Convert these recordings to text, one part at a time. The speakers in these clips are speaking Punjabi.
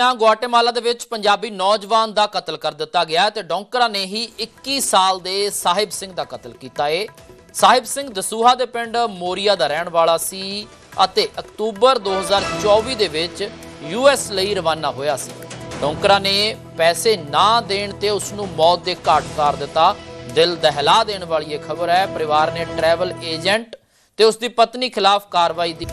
ਆ ਗੁਆਟੇਮਾਲਾ ਦੇ ਵਿੱਚ ਪੰਜਾਬੀ ਨੌਜਵਾਨ ਦਾ ਕਤਲ ਕਰ ਦਿੱਤਾ ਗਿਆ ਤੇ ਡੌਂਕਰਾਂ ਨੇ ਹੀ 21 ਸਾਲ ਦੇ ਸਾਹਿਬ ਸਿੰਘ ਦਾ ਕਤਲ ਕੀਤਾ ਏ। ਸਾਹਿਬ ਸਿੰਘ ਦਸੂਹਾ ਦੇ ਪਿੰਡ ਮੋਰੀਆ ਦਾ ਰਹਿਣ ਵਾਲਾ ਸੀ ਅਤੇ ਅਕਤੂਬਰ 2024 ਦੇ ਵਿੱਚ ਯੂਐਸ ਲਈ ਰਵਾਨਾ ਹੋਇਆ ਸੀ। ਡੌਂਕਰਾਂ ਨੇ ਪੈਸੇ ਨਾ ਦੇਣ ਤੇ ਉਸ ਨੂੰ ਮੌਤ ਦੇ ਘਾਟ ਉਤਾਰ ਦਿੱਤਾ। ਦਿਲ ਦਹਿਲਾ ਦੇਣ ਵਾਲੀ ਇਹ ਖਬਰ ਹੈ। ਪਰਿਵਾਰ ਨੇ ਟਰੈਵਲ ਏਜੰਟ ਤੇ ਉਸ ਦੀ ਪਤਨੀ ਖਿਲਾਫ ਕਾਰਵਾਈ ਦੀ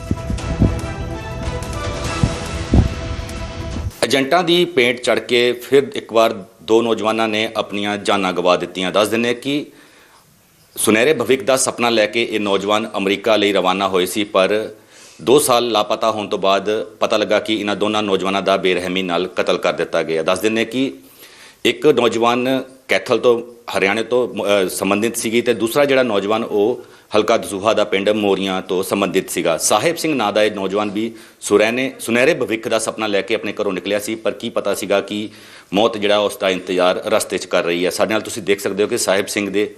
ਏਜੰਟਾਂ ਦੀ ਪੇਂਟ ਚੜ ਕੇ ਫਿਰ ਇੱਕ ਵਾਰ ਦੋ ਨੌਜਵਾਨਾਂ ਨੇ ਆਪਣੀਆਂ ਜਾਨਾਂ ਗਵਾ ਦਿੱਤੀਆਂ। ਦੱਸ ਦਿੰਦੇ ਕਿ ਸੁਨਹਿਰੇ ਭਵਿੱਖ ਦਾ ਸੁਪਨਾ ਲੈ ਕੇ ਇਹ ਨੌਜਵਾਨ ਅਮਰੀਕਾ ਲਈ ਰਵਾਨਾ ਹੋਏ ਸੀ, ਪਰ 2 ਸਾਲ ਲਾਪਤਾ ਹੋਣ ਤੋਂ ਬਾਅਦ ਪਤਾ ਲੱਗਾ ਕਿ ਇਹਨਾਂ ਦੋਨਾਂ ਨੌਜਵਾਨਾਂ ਦਾ ਬੇਰਹਿਮੀ ਨਾਲ ਕਤਲ ਕਰ ਦਿੱਤਾ ਗਿਆ। ਦੱਸ ਦਿੰਦੇ ਕਿ ਇੱਕ ਨੌਜਵਾਨ ਕੈਥਲ ਤੋਂ, ਹਰਿਆਣੇ ਤੋਂ ਸੰਬੰਧਿਤ ਸੀਗੀ ਤੇ ਦੂਸਰਾ ਜਿਹੜਾ ਨੌਜਵਾਨ ਉਹ ਹਲਕਾ ਦਸੂਹਾ ਦਾ ਪਿੰਡ ਮੋਰੀਆਂ ਤੋਂ ਸੰਬੰਧਿਤ ਸੀਗਾ। ਸਾਹਿਬ ਸਿੰਘ ਨਾਂ ਦਾ ਇਹ ਨੌਜਵਾਨ ਵੀ ਸੁਰੈਨੇ ਸੁਨਹਿਰੇ ਭਵਿੱਖ ਦਾ ਸੁਪਨਾ ਲੈ ਕੇ ਆਪਣੇ ਘਰੋਂ ਨਿਕਲਿਆ ਸੀ, ਪਰ ਕੀ ਪਤਾ ਸੀਗਾ ਕਿ ਮੌਤ ਜਿਹੜਾ ਉਸ ਦਾ ਇੰਤਜ਼ਾਰ ਰਸਤੇ 'ਚ ਕਰ ਰਹੀ ਹੈ। ਸਾਡੇ ਨਾਲ ਤੁਸੀਂ ਦੇਖ ਸਕਦੇ ਹੋ ਕਿ ਸਾਹਿਬ ਸਿੰਘ ਦੇ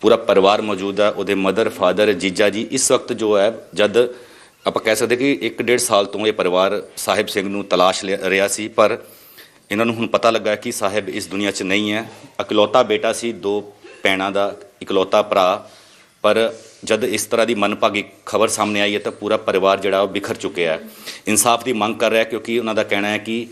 ਪੂਰਾ ਪਰਿਵਾਰ ਮੌਜੂਦ ਹੈ ਉਹਦੇ ਮਦਰ, ਫਾਦਰ, ਜੀਜਾ ਜੀ। ਇਸ ਵਕਤ ਜੋ ਹੈ, ਜਦ ਆਪਾਂ ਕਹਿ ਸਕਦੇ ਕਿ 1.5 ਸਾਲ ਤੋਂ ਇਹ ਪਰਿਵਾਰ ਸਾਹਿਬ ਸਿੰਘ ਨੂੰ ਤਲਾਸ਼ ਲਿਆ- ਰਿਹਾ ਸੀ, ਪਰ ਇਹਨਾਂ ਨੂੰ ਹੁਣ ਪਤਾ ਲੱਗਾ ਕਿ ਸਾਹਿਬ ਇਸ ਦੁਨੀਆ 'ਚ ਨਹੀਂ ਹੈ। ਇਕਲੌਤਾ ਬੇਟਾ ਸੀ, ਦੋ ਭੈਣਾਂ ਦਾ ਇਕਲੌਤਾ ਭਰਾ ਪਰ ਜਦ ਇਸ ਤਰ੍ਹਾਂ ਦੀ ਮਨਭਾਗੀ ਖਬਰ ਸਾਹਮਣੇ ਆਈ ਹੈ ਤਾਂ ਪੂਰਾ ਪਰਿਵਾਰ ਜਿਹੜਾ ਉਹ ਬਿਖਰ ਚੁੱਕਿਆ ਹੈ। ਇਨਸਾਫ ਦੀ ਮੰਗ ਕਰ ਰਿਹਾ ਕਿਉਂਕਿ ਉਹਨਾਂ ਦਾ ਕਹਿਣਾ ਹੈ ਕਿ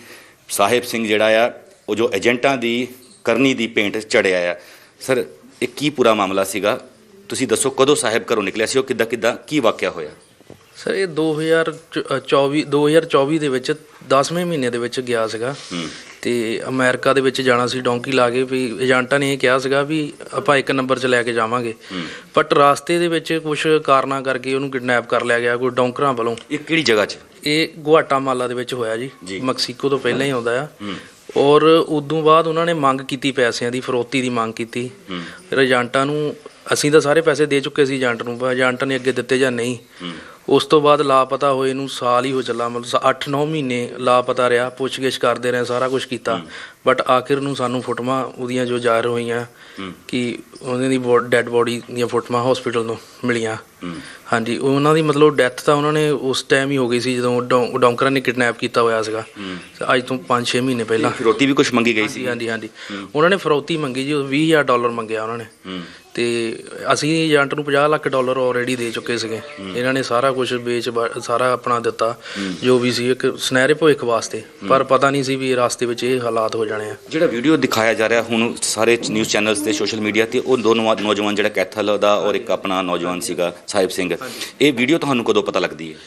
ਸਾਹਿਬ ਸਿੰਘ ਜਿਹੜਾ ਆ, ਉਹ ਜੋ ਏਜੰਟਾਂ ਦੀ ਕਰਨੀ ਦੀ ਪੇਂਟ ਚੜਿਆ ਆ। ਸਰ, ਇਹ ਕੀ ਪੂਰਾ ਮਾਮਲਾ ਸੀਗਾ? ਤੁਸੀਂ ਦੱਸੋ ਕਦੋਂ ਸਾਹਿਬ ਘਰੋਂ ਨਿਕਲਿਆ ਸੀ? ਉਹ ਕਿੱਦਾਂ ਕਿੱਦਾਂ ਕੀ ਵਾਕਿਆ ਹੋਇਆ? ਸਰ ਇਹ 2024 2024 ਦੇ ਵਿੱਚ 10ਵੇਂ ਮਹੀਨੇ ਦੇ ਵਿੱਚ ਗਿਆ ਸੀਗਾ। ਤੇ ਅਮਰੀਕਾ ਦੇ ਵਿੱਚ ਜਾਣਾ ਸੀ ਡੌਂਕੀ ਲਾ ਕੇ ਵੀ ਏਜੰਟਾਂ ਨੇ ਇਹ ਕਿਹਾ ਸੀਗਾ ਵੀ ਆਪਾਂ ਇੱਕ ਨੰਬਰ 'ਚ ਲੈ ਕੇ ਜਾਵਾਂਗੇ। ਬਟ ਰਾਸਤੇ ਦੇ ਵਿੱਚ ਕੁਝ ਕਾਰਨਾਂ ਕਰਕੇ ਉਹਨੂੰ ਕਿਡਨੈਪ ਕਰ ਲਿਆ ਗਿਆ ਕੋਈ ਡੌਂਕਰਾਂ ਵੱਲੋਂ। ਇਹ ਕਿਹੜੀ ਜਗ੍ਹਾ 'ਚ? ਇਹ ਗੁਆਟਾਮਾਲਾ ਦੇ ਵਿੱਚ ਹੋਇਆ ਜੀ। ਮੈਕਸੀਕੋ ਤੋਂ ਪਹਿਲਾਂ ਹੀ ਆਉਂਦਾ ਆ। ਔਰ ਉਦੋਂ ਬਾਅਦ ਉਹਨਾਂ ਨੇ ਮੰਗ ਕੀਤੀ ਪੈਸਿਆਂ ਦੀ ਫਰੋਤੀ ਦੀ ਮੰਗ ਕੀਤੀ। ਫਿਰ ਏਜੰਟਾਂ ਨੂੰ ਅਸੀਂ ਤਾਂ ਸਾਰੇ ਪੈਸੇ ਦੇ ਚੁੱਕੇ ਸੀ ਏਜੰਟ ਨੂੰ ਏਜੰਟ ਨੇ ਅੱਗੇ ਦਿੱਤੇ ਜਾਂ ਨਹੀਂ। ਉਸ ਤੋਂ ਬਾਅਦ ਲਾਪਤਾ ਹੋਏ ਨੂੰ ਸਾਲ ਹੀ ਹੋ ਚੱਲਾ, ਮਤਲਬ 8-9 ਮਹੀਨੇ ਲਾਪਤਾ ਰਿਹਾ, ਪੁੱਛਗਿੱਛ ਕਰਦੇ ਰਹੇ, ਸਾਰਾ ਕੁਝ ਕੀਤਾ। ਬਟ ਆਖਿਰ ਨੂੰ ਸਾਨੂੰ ਫੋਟੋਆਂ ਉਹਦੀਆਂ ਜੋ ਜ਼ਾਹਿਰ ਹੋਈਆਂ ਕਿ ਉਹਨਾਂ ਦੀ ਡੈੱਡ ਬੋਡੀ ਦੀਆਂ ਫੋਟੋਆਂ ਹਸਪੀਟਲ ਤੋਂ ਮਿਲੀਆਂ। ਹਾਂਜੀ ਉਹਨਾਂ ਦੀ ਮਤਲਬ ਡੈਥ ਤਾਂ ਉਹਨਾਂ ਨੇ ਉਸ ਟਾਈਮ ਹੀ ਹੋ ਗਈ ਸੀ ਜਦੋਂ ਡੌਂਕਰਾਂ ਨੇ ਕਿਡਨੈਪ ਕੀਤਾ ਹੋਇਆ ਸੀਗਾ। ਅੱਜ ਤੋਂ 5-6 ਮਹੀਨੇ ਪਹਿਲਾਂ। ਫਿਰੋਤੀ ਵੀ ਕੁਝ ਮੰਗੀ ਗਈ ਸੀ। ਹਾਂਜੀ ਹਾਂਜੀ ਉਹਨਾਂ ਨੇ ਫਰੌਤੀ ਮੰਗੀ ਜੀ ਉਹ 20000 ਡਾਲਰ ਮੰਗਿਆ ਉਹਨਾਂ ਨੇ। ਤੇ ਅਸੀਂ ਏਜੰਟ ਨੂੰ 50 ਲੱਖ ਡਾਲਰ ਆਲਰੇਡੀ ਦੇ ਚੁੱਕੇ ਸੀਗੇ। ਇਹਨਾਂ ਨੇ ਸਾਰਾ ਕੁਝ ਵੇਚ ਸਾਰਾ ਆਪਣਾ ਦਿੱਤਾ। ਜੋ ਵੀ ਸੀ ਇੱਕ ਸੁਨਹਿਰੇ ਭਵਿੱਖ ਵਾਸਤੇ। ਪਰ ਪਤਾ ਨਹੀਂ ਸੀ ਵੀ ਰਾਸਤੇ ਵਿੱਚ ਇਹ ਹਾਲਾਤ ਹੋ ਜਾਣੇ ਆ। ਜਿਹੜਾ ਵੀਡੀਓ ਦਿਖਾਇਆ ਜਾ ਰਿਹਾ ਹੁਣ ਸਾਰੇ ਨਿਊਜ਼ ਚੈਨਲਸ ਤੇ ਸੋਸ਼ਲ ਮੀਡੀਆ ਤੇ ਉਹ ਦੋ ਨੌ- ਨੌਜਵਾਨ ਜਿਹੜਾ ਕੈਥਲ ਦਾ ਔਰ ਇੱਕ ਆਪਣਾ ਨੌਜਵਾਨ ਸੀਗਾ ਸਾਹਿਬ ਸਿੰਘ। ਇਹ ਵੀਡੀਓ ਤੁਹਾਨੂੰ ਕਦੋਂ ਪਤਾ ਲੱਗਦੀ ਹੈ?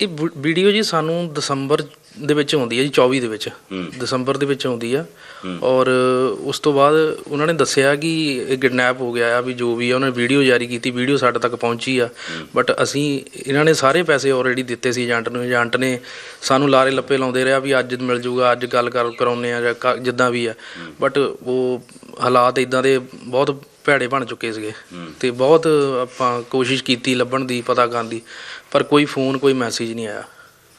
ਇਹ ਵੀਡੀਓ ਜੀ ਸਾਨੂੰ ਦਸੰਬਰ ਦੇ ਵਿੱਚ ਆਉਂਦੀ ਹੈ ਜੀ 24 ਦੇ ਵਿੱਚ। ਦਸੰਬਰ ਦੇ ਵਿੱਚ ਆਉਂਦੀ ਆ। ਔਰ ਉਸ ਤੋਂ ਬਾਅਦ ਉਹਨਾਂ ਨੇ ਦੱਸਿਆ ਕਿ ਇਹ ਕਿਡਨੈਪ ਹੋ ਗਿਆ ਆ ਵੀ ਜੋ ਵੀ ਆ ਉਹਨੇ ਵੀਡੀਓ ਜਾਰੀ ਕੀਤੀ ਵੀਡੀਓ ਸਾਡੇ ਤੱਕ ਪਹੁੰਚੀ ਆ। ਬਟ ਅਸੀਂ ਇਹਨਾਂ ਨੇ ਸਾਰੇ ਪੈਸੇ ਆਲਰੇਡੀ ਦਿੱਤੇ ਸੀ ਏਜੰਟ ਨੂੰ। ਏਜੰਟ ਨੇ ਸਾਨੂੰ ਲਾਰੇ ਲੱਪੇ ਲਾਉਂਦੇ ਰਿਹਾ ਵੀ ਅੱਜ ਮਿਲ ਜੂਗਾ ਅੱਜ ਗੱਲ ਕਰ ਕਰਾਉਨੇ ਆ ਜਾਂ ਜਿੱਦਾਂ ਵੀ ਆ। ਬਟ ਉਹ ਹਾਲਾਤ ਇਦਾਂ ਦੇ ਬਹੁਤ ਭੈੜੇ ਬਣ ਚੁੱਕੇ ਸੀਗੇ। ਤੇ ਬਹੁਤ ਆਪਾਂ ਕੋਸ਼ਿਸ਼ ਕੀਤੀ ਲੱਭਣ ਦੀ ਪਤਾ ਕਰਨ ਦੀ ਪਰ ਕੋਈ ਫੋਨ ਕੋਈ ਮੈਸੇਜ ਨਹੀਂ ਆਇਆ।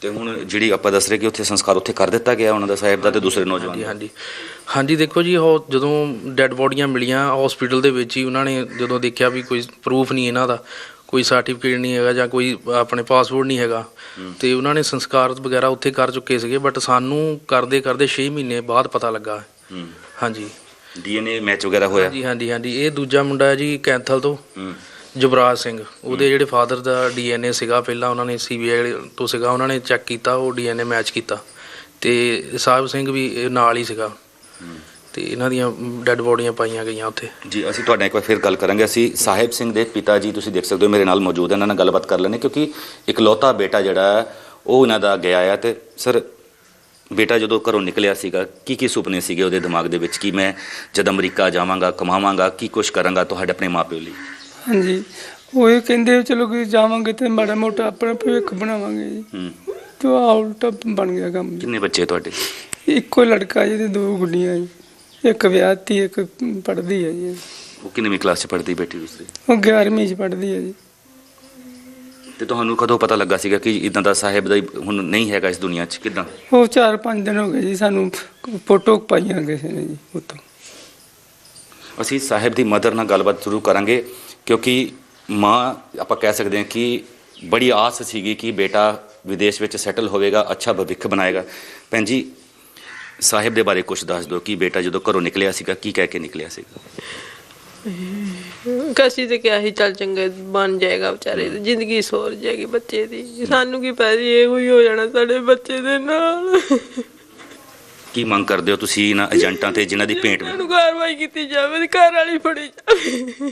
ਤੇ ਹੁਣ ਜਿਹੜੀ ਆਪਾਂ ਦੱਸ ਰਹੇ ਕਿ ਉੱਥੇ ਸੰਸਕਾਰ ਉੱਥੇ ਕਰ ਦਿੱਤਾ ਗਿਆ ਉਹਨਾਂ ਦਾ ਸਾਹਿਬ ਦਾ ਤੇ ਦੂਸਰੇ ਨੌਜਵਾਨ ਹਾਂਜੀ ਦਾ। ਹਾਂਜੀ। ਹਾਂਜੀ ਦੇਖੋ ਜੀ ਉਹ ਜਦੋਂ ਡੈੱਡ ਬੋਡੀਆਂ ਮਿਲੀਆਂ ਹਸਪੀਟਲ ਦੇ ਵਿੱਚ ਹੀ ਉਹਨਾਂ ਨੇ ਜਦੋਂ ਦੇਖਿਆ ਵੀ ਕੋਈ ਪ੍ਰੂਫ ਨਹੀਂ ਇਹਨਾਂ ਦਾ ਕੋਈ ਸਰਟੀਫਿਕੇਟ ਨਹੀਂ ਹੈਗਾ ਜਾਂ ਕੋਈ ਆਪਣੇ ਪਾਸਪੋਰਟ ਨਹੀਂ ਹੈਗਾ ਤੇ ਉਹਨਾਂ ਨੇ ਸੰਸਕਾਰ ਵਗੈਰਾ ਉੱਥੇ ਕਰ ਚੁੱਕੇ ਸੀਗੇ ਬਟ ਸਾਨੂੰ ਕਰਦੇ ਕਰਦੇ 6 ਮਹੀਨੇ ਬਾਅਦ ਪਤਾ ਲੱਗਾ। ਹਾਂਜੀ। ਡੀਐਨਏ ਮੈਚ ਵਗੈਰਾ ਹੋਇਆ? ਹਾਂਜੀ ਹਾਂਜੀ ਹਾਂਜੀ। ਇਹ ਦੂਜਾ ਮੁੰਡਾ ਹੈ ਜੀ ਕੈਂਥਲ ਤੋਂ। ਜੁਬਰਾਜ ਸਿੰਘ ਉਹਦੇ ਜਿਹੜੇ ਫਾਦਰ ਦਾ ਡੀਐਨਏ ਸੀਗਾ ਪਹਿਲਾਂ ਉਹਨਾਂ ਨੇ ਸੀਬੀਆਈ ਤੋਂ ਸੀਗਾ ਉਹਨਾਂ ਨੇ ਚੈੱਕ ਕੀਤਾ ਉਹ ਡੀਐਨਏ ਮੈਚ ਕੀਤਾ। ਤੇ ਸਾਹਿਬ ਸਿੰਘ ਵੀ ਨਾਲ ਹੀ ਸੀਗਾ। ਤੇ ਇਹਨਾਂ ਦੀਆਂ ਡੈੱਡ ਬੋਡੀਆਂ ਪਾਈਆਂ ਗਈਆਂ ਉੱਥੇ। ਜੀ ਅਸੀਂ ਤੁਹਾਡੇ ਨਾਲ ਇੱਕ ਵਾਰ ਫਿਰ ਗੱਲ ਕਰਾਂਗੇ। ਅਸੀਂ ਸਾਹਿਬ ਸਿੰਘ ਦੇ ਪਿਤਾ ਜੀ ਤੁਸੀਂ ਦੇਖ ਸਕਦੇ ਹੋ ਮੇਰੇ ਨਾਲ ਮੌਜੂਦ ਹੈ ਇਹਨਾਂ ਨਾਲ ਗੱਲਬਾਤ ਕਰ ਲੈਣੇ ਕਿਉਂਕਿ ਇਕਲੌਤਾ ਬੇਟਾ ਜਿਹੜਾ ਹੈ, ਉਹ ਇਹਨਾਂ ਦਾ ਗਿਆ ਆ। ਤੇ ਸਰ ਬੇਟਾ ਜਦੋਂ ਘਰੋਂ ਨਿਕਲਿਆ ਸੀਗਾ ਕੀ ਕੀ ਸੁਪਨੇ ਸੀਗੇ ਉਹਦੇ ਦਿਮਾਗ ਦੇ ਵਿੱਚ? ਕਿ ਮੈਂ ਜਦ ਅਮਰੀਕਾ ਜਾਵਾਂਗਾ ਕਮਾਵਾਂਗਾ ਕੀ ਕੁਛ ਕਰਾਂਗਾ ਤੁਹਾਡੇ ਆਪਣੇ ਮਾਪਿਓ ਲਈ? ਹਾਂਜੀ। ਉਹ ਇਹ ਕਹਿੰਦੇ ਚਲੋ ਕਿ ਜਾਵਾਂਗੇ ਤੇ ਮਾੜਾ ਮੋਟਾ ਆਪਣਾ ਭਵਿੱਖ ਬਣਾਵਾਂਗੇ ਜੀ। ਹੂੰ। ਤੇ ਆ ਉਲਟਾ ਬਣ ਗਿਆ ਕੰਮ ਜੀ। ਕਿੰਨੇ ਬੱਚੇ ਤੁਹਾਡੇ? ਇੱਕੋ ਲੜਕਾ ਜੀ ਤੇ ਦੋ ਗੁੱਡੀਆਂ ਜੀ। ਇੱਕ ਵਿਆਹਤੀ ਇੱਕ ਪੜ੍ਹਦੀ ਹੈ ਜੀ। ਉਹ ਕਿੰਨਵੀਂ ਕਲਾਸ 'ਚ ਪੜ੍ਹਦੀ ਬੇਟੀ ਦੂਸਰੀ ਉਹ 11ਵੀਂ ਚ ਪੜ੍ਹਦੀ ਹੈ ਜੀ। ਤੇ ਤੁਹਾਨੂੰ ਕਦੋਂ ਪਤਾ ਲੱਗਾ ਸੀਗਾ ਕਿ ਇਦਾਂ ਦਾ ਸਾਹਿਬ ਦਾ ਹੁਣ ਨਹੀਂ ਹੈਗਾ ਇਸ ਦੁਨੀਆ 'ਚ? ਕਿਦਾਂ? ਉਹ 4-5 ਦਿਨ ਹੋ ਗਏ ਜੀ ਸਾਨੂੰ ਫੋਟੋ ਪਾਈਆਂ ਕਿਸੇ ਨੇ ਜੀ ਉਤੋਂ ਅਸੀਂ ਸਾਹਿਬ ਦੀ ਮਦਰ ਨਾਲ ਗੱਲਬਾਤ ਜ਼ਰੂਰ ਕਰਾਂਗੇ, ਕਿਉਂਕਿ ਮਾਂ, ਆਪਾਂ ਕਹਿ ਸਕਦੇ ਹਾਂ ਕਿ ਬੜੀ ਆਸ ਸੀਗੀ ਕਿ ਬੇਟਾ ਵਿਦੇਸ਼ ਵਿੱਚ ਸੈਟਲ ਹੋਵੇਗਾ, ਅੱਛਾ ਭਵਿੱਖ ਬਣਾਏਗਾ। ਭੈਣ ਜੀ, ਸਾਹਿਬ ਦੇ ਬਾਰੇ ਕੁਝ ਦੱਸ ਦਿਓ ਕਿ ਬੇਟਾ ਜਦੋਂ ਘਰੋਂ ਨਿਕਲਿਆ ਸੀਗਾ, ਕੀ ਕਹਿ ਕੇ ਨਿਕਲਿਆ ਸੀਗਾ? ਕਸੀ ਤੇ ਕਿਹਾ ਹੀ ਚੱਲ ਚੰਗਾ, ਬਣ ਜਾਏਗਾ ਵਿਚਾਰੇ ਦੀ, ਜ਼ਿੰਦਗੀ ਸੋਰ ਜਾਏਗੀ ਬੱਚੇ ਦੀ। ਸਾਨੂੰ ਕੀ ਪਤਾ ਸੀ ਇਹ ਹੀ ਹੋ ਜਾਣਾ ਸਾਡੇ ਬੱਚੇ ਦੇ ਨਾਲ। ਕੀ ਮੰਗ ਕਰਦੇ ਹੋ ਤੁਸੀਂ ਇਹਨਾਂ ਏਜੰਟਾਂ ਤੇ ਜਿਨ੍ਹਾਂ ਦੀ ਭੇਂਟ ਇਹਨੂੰ ਕਾਰਵਾਈ ਕੀਤੀ ਜਾਵੇ ਤੇ ਘਰ ਵਾਲੀ ਫੜੀ ਜਾਵੇ।